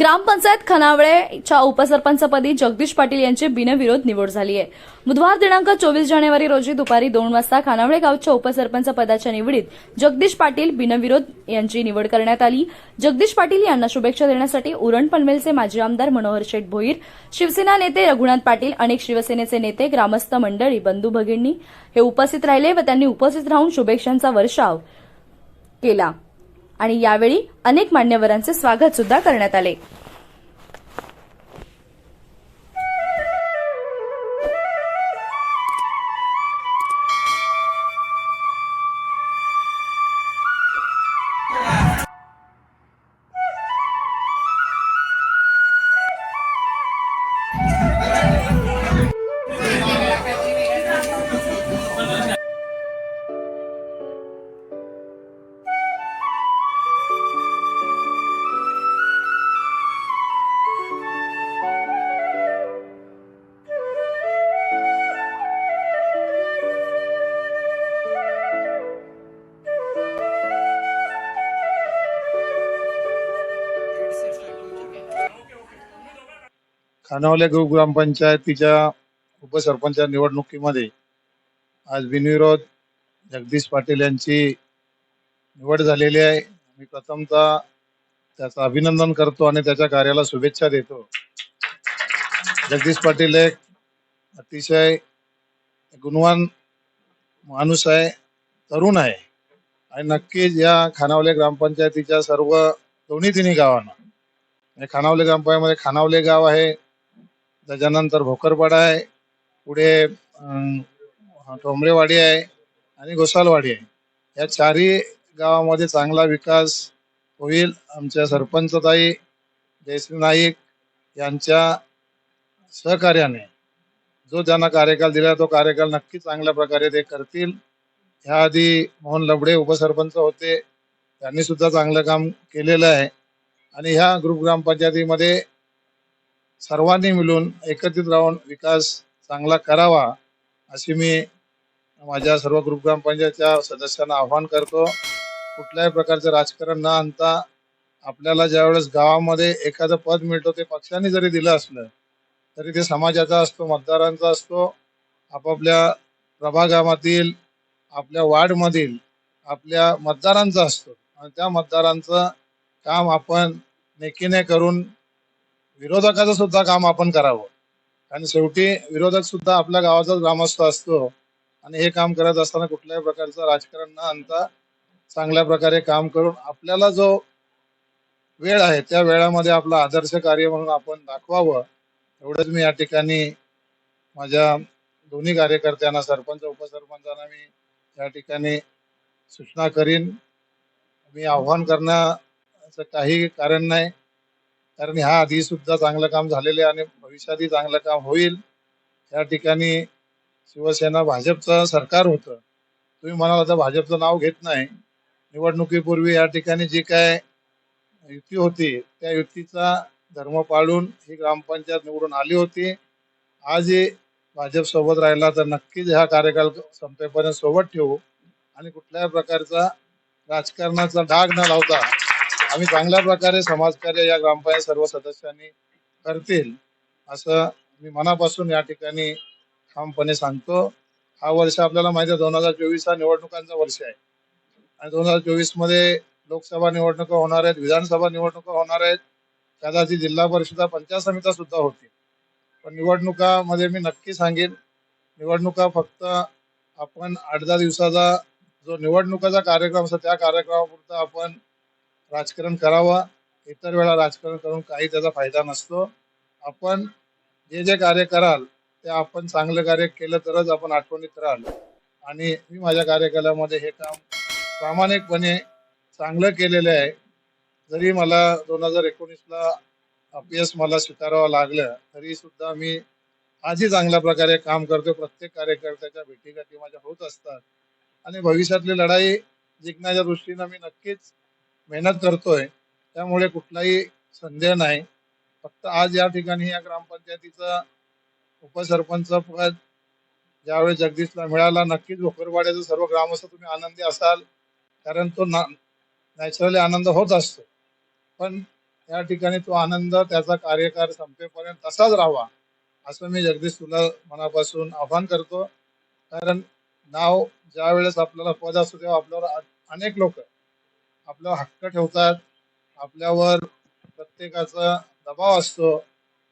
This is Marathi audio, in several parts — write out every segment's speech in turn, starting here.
ग्रामपंचायत खनावळेच्या उपसरपंचपदी जगदीश पाटील यांची बिनविरोध निवड झाली आहे. बुधवार दिनांक चोवीस जानेवारी रोजी दुपारी दोन वाजता खानावळे गावच्या उपसरपंच पदाच्या निवडीत जगदीश पाटील बिनविरोध यांची निवड करण्यात आली. जगदीश पाटील यांना शुभेच्छा देण्यासाठी उरण पनवेलचे माजी आमदार मनोहर शेठ भोईर शिवसेना नेते रघुनाथ पाटील अनेक शिवसेनेचे नेते ग्रामस्थ मंडळी बंधू भगिनी हे उपस्थित राहिले व त्यांनी उपस्थित राहून शुभेच्छांचा वर्षाव केला. आणि यावेळी अनेक मान्यवरांचे स्वागत सुद्धा करण्यात आले. खानावले ग्रुप ग्रामपंचायतीच्या उपसरपंच निवडणुकीमध्ये आज बिनविरोध जगदीश पाटील यांची निवड झालेली आहे. मी प्रथमतः त्याचं अभिनंदन करतो आणि त्याच्या कार्याला शुभेच्छा देतो. जगदीश पाटील एक अतिशय गुणवान माणूस आहे तरुण आहे आणि नक्कीच या खानावले ग्रामपंचायतीच्या सर्व दोन्ही तिन्ही गावांना. खानावले ग्रामपंचायतीमध्ये खानावले गाव आहे त्याच्यानंतर भोकरपाडा आहे पुढे अं, ठोंबरेवाडी आहे आणि गोसालवाडी आहे. या चारही गावामध्ये चांगला विकास होईल. आमच्या सरपंचताई जयश्री नाईक यांच्या सहकार्याने जो त्यांना कार्यकाल दिला तो कार्यकाल नक्की चांगल्या प्रकारे ते करतील. ह्याआधी मोहन लबडे उपसरपंच होते. त्यांनी सुद्धा चांगलं काम केलेलं आहे. आणि ह्या ग्रुप ग्रामपंचायतीमध्ये सर्वांनी मिळून एकत्रित राहून विकास चांगला करावा अशी मी माझ्या सर्व ग्रुप ग्रामपंचायतच्या सदस्यांना आव्हान करतो. कुठल्याही प्रकारचं राजकारण न आणता आपल्याला ज्यावेळेस गावामध्ये एखादं पद मिळतो ते पक्षाने जरी दिलं असलं तरी ते समाजाचा असतो मतदारांचा असतो. आपापल्या प्रभागामधील आपल्या वार्डमधील आपल्या मतदारांचा असतो. आणि त्या मतदारांचं काम आपण नेकीने करून विरोधकाचं सुद्धा काम आपण करावं. आणि शेवटी विरोधक सुद्धा आपल्या गावाचाच ग्रामस्थ असतो आणि हे काम करत असताना कुठल्याही प्रकारचं राजकारण न आणता चांगल्या प्रकारे काम करून आपल्याला जो वेळ आहे त्या वेळामध्ये आपलं आदर्श कार्य म्हणून आपण दाखवावं. एवढंच मी या ठिकाणी माझ्या दोन्ही कार्यकर्त्यांना सरपंच उपसरपंचांना मी या ठिकाणी सूचना करीन. मी आव्हान करण्याचं काही कारण नाही. कारण ह्या आधी सुद्धा चांगलं काम झालेलं आहे आणि भविष्यातही चांगलं काम होईल. या ठिकाणी शिवसेना भाजपचं सरकार होतं. तुम्ही म्हणाल आता भाजपचं नाव घेत नाही. निवडणुकीपूर्वी या ठिकाणी जी काय युती होती त्या युतीचा धर्म पाळून ही ग्रामपंचायत निवडून आली होती. आजही भाजप सोबत राहिला तर नक्कीच हा कार्यकाल संपेपर्यंत सोबत ठेवू. आणि कुठल्याही प्रकारचा राजकारणाचा डाग न लावता आम्ही चांगल्या प्रकारे समाजकार्य या ग्रामपंचायत सर्व सदस्यांनी करतील असं मी मनापासून या ठिकाणी ठामपणे सांगतो. हा वर्ष आपल्याला माहिती आहे दोन हजार चोवीस हा निवडणुकांचा वर्ष आहे. आणि दोन हजार चोवीसमध्ये लोकसभा निवडणुका होणार आहेत विधानसभा निवडणुका होणार आहेत. कदाचित जिल्हा परिषदा पंचायत समित्या सुद्धा होतील. पण निवडणुकामध्ये मी नक्की सांगेन निवडणुका फक्त आपण आठ दहा दिवसाचा जो निवडणुकाचा कार्यक्रम असतो त्या कार्यक्रमापुरता आपण राजकारण करावं इतर वेळा राजकारण करून काही त्याचा फायदा नसतो. आपण जे जे कार्य कराल ते आपण चांगलं कार्य केलं तरच आपण आठवणीत राहाल. आणि मी माझ्या कार्यकालामध्ये हे काम प्रामाणिकपणे चांगलं केलेलं आहे. जरी मला दोन हजार एकोणीसला अपयश मला स्वीकारावं लागलं तरी सुद्धा मी आजही चांगल्या प्रकारे काम करतो प्रत्येक कार्यकर्त्याच्या भेटीगाठी माझ्या होत असतात. आणि भविष्यातली लढाई जिंकण्याच्या दृष्टीनं मी नक्कीच मेहनत करतोय त्यामुळे कुठलाही संदेह नाही. फक्त आज या ठिकाणी या ग्रामपंचायतीचं उपसरपंच पद ज्यावेळी जगदीशला मिळाला नक्कीच भोकरवाड्याचे सर्व ग्रामस्थ तुम्ही आनंदी असाल कारण तो नॅचरली आनंद होत असतो. पण या ठिकाणी तो आनंद त्याचा कार्यकाळ संपेपर्यंत तसाच राहावा असं मी जगदीश तुला मनापासून आव्हान करतो. कारण नाव ज्या वेळेस आपल्याला पद असतो तेव्हा आपल्यावर अनेक लोक आपला हक्क ठेवतात. आपल्यावर प्रत्येकाचा दबाव असतो.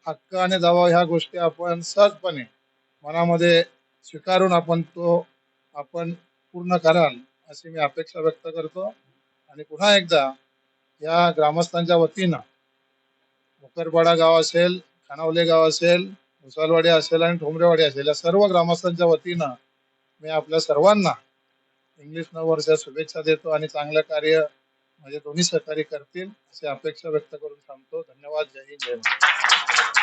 हक्क आणि दबाव ह्या गोष्टी आपण सहजपणे मनामध्ये स्वीकारून आपण तो आपण पूर्ण कराल अशी मी अपेक्षा व्यक्त करतो. आणि पुन्हा एकदा या ग्रामस्थांच्या वतीनं मुकरपाडा गाव असेल खानावले गाव असेल मुसालवाडी असेल आणि ठोंबरेवाडी असेल या सर्व ग्रामस्थांच्या वतीनं मी आपल्या सर्वांना इंग्लिश नववर्षात शुभेच्छा देतो आणि चांगलं कार्य म्हणजे दोन्ही सहकार्य करतील अशी अपेक्षा व्यक्त करून थांबतो धन्यवाद. जय हिंद. जय महाराष्ट्र.